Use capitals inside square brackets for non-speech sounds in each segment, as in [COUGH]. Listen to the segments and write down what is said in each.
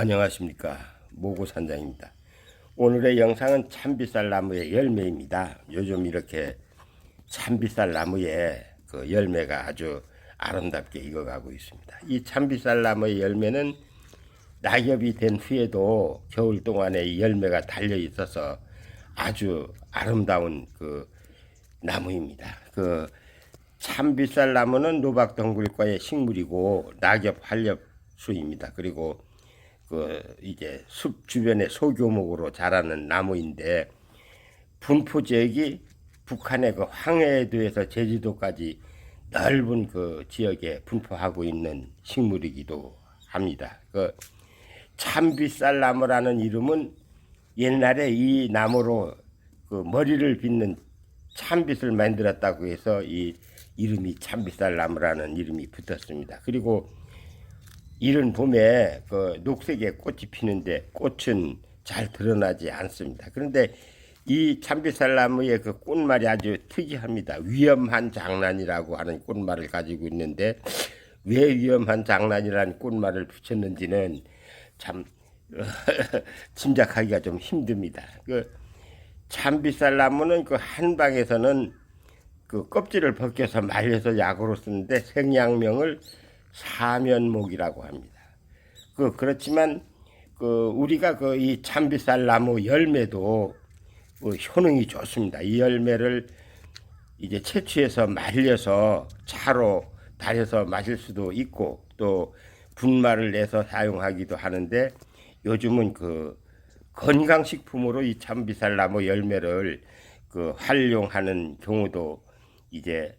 안녕하십니까. 모고산장입니다. 오늘의 영상은 참비쌀 나무의 열매입니다. 요즘 이렇게 참비쌀 나무에 그 열매가 아주 아름답게 익어가고 있습니다. 이 참비쌀 나무의 열매는 낙엽이 된 후에도 겨울 동안에 이 열매가 달려 있어서 아주 아름다운 그 나무입니다. 그 참비쌀 나무는 노박덩굴과의 식물이고 낙엽 활엽 수입니다. 그리고 그 이제 숲 주변에 소교목으로 자라는 나무인데 분포 지역이 북한의 그 황해도에서 제주도까지 넓은 그 지역에 분포하고 있는 식물이기도 합니다. 그 참비쌀 나무라는 이름은 옛날에 이 나무로 그 머리를 빚는 참빗을 만들었다고 해서 이 이름이 참빗살 나무라는 이름이 붙었습니다. 그리고 이른 봄에 그 녹색의 꽃이 피는데 꽃은 잘 드러나지 않습니다. 그런데 이 참빗살 나무의 그 꽃말이 아주 특이합니다. 위험한 장난이라고 하는 꽃말을 가지고 있는데 왜 위험한 장난이라는 꽃말을 붙였는지는 참 [LAUGHS] 짐작하기가 좀 힘듭니다. 그 참빗살 나무는 그 한방에서는 그 껍질을 벗겨서 말려서 약으로 쓰는데 생양명을 사면목이라고 합니다. 그 그렇지만 그 우리가 그 이 참빗살 나무 열매도 그 효능이 좋습니다. 이 열매를 이제 채취해서 말려서 차로 달여서 마실 수도 있고 또 분말을 내서 사용하기도 하는데 요즘은 그 건강식품으로 이 참비살 나무 열매를 그 활용하는 경우도 이제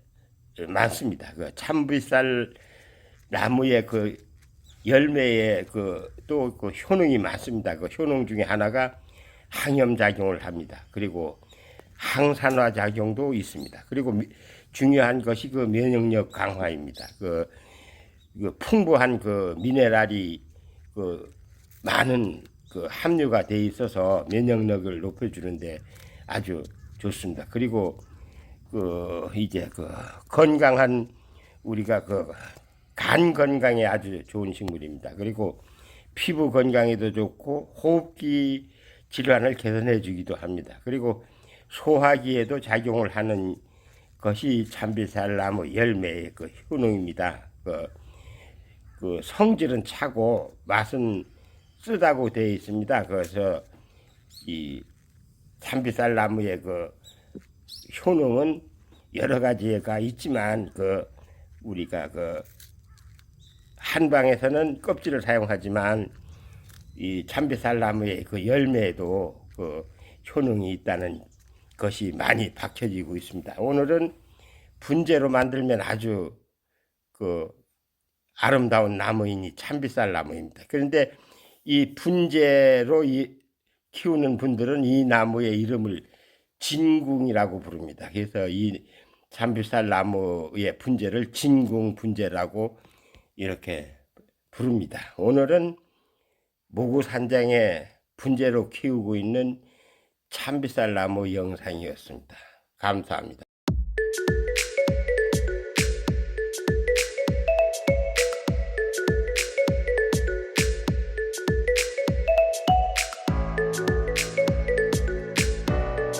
많습니다. 그 참비살 나무의 그 열매에 그또 그 효능이 많습니다. 그 효능 중에 하나가 항염 작용을 합니다. 그리고 항산화 작용도 있습니다. 그리고 미, 중요한 것이 그 면역력 강화입니다. 그, 그 풍부한 그 미네랄이 그 많은 그 함유가 돼 있어서 면역력을 높여주는데 아주 좋습니다. 그리고 그 이제 그 건강한 우리가 그 간 건강에 아주 좋은 식물입니다. 그리고 피부 건강에도 좋고 호흡기 질환을 개선해 주기도 합니다. 그리고 소화기에도 작용을 하는 것이 참비살 나무 열매의 그 효능입니다. 그, 그 성질은 차고 맛은 쓰다고 되어 있습니다. 그래서 이 참비살 나무의 그 효능은 여러 가지가 있지만 그 우리가 그 한방에서는 껍질을 사용하지만 이 참비살 나무의 그 열매에도 그 효능이 있다는 것이 많이 밝혀지고 있습니다. 오늘은 분재로 만들면 아주 그 아름다운 나무인 이 참비살 나무입니다. 그런데 이 분재로 이 키우는 분들은 이 나무의 이름을 진궁이라고 부릅니다. 그래서 이 참비살 나무의 분재를 진궁 분재라고 이렇게 부릅니다. 오늘은 모구산장에 분재로 키우고 있는 참비살 나무 영상이었습니다. 감사합니다.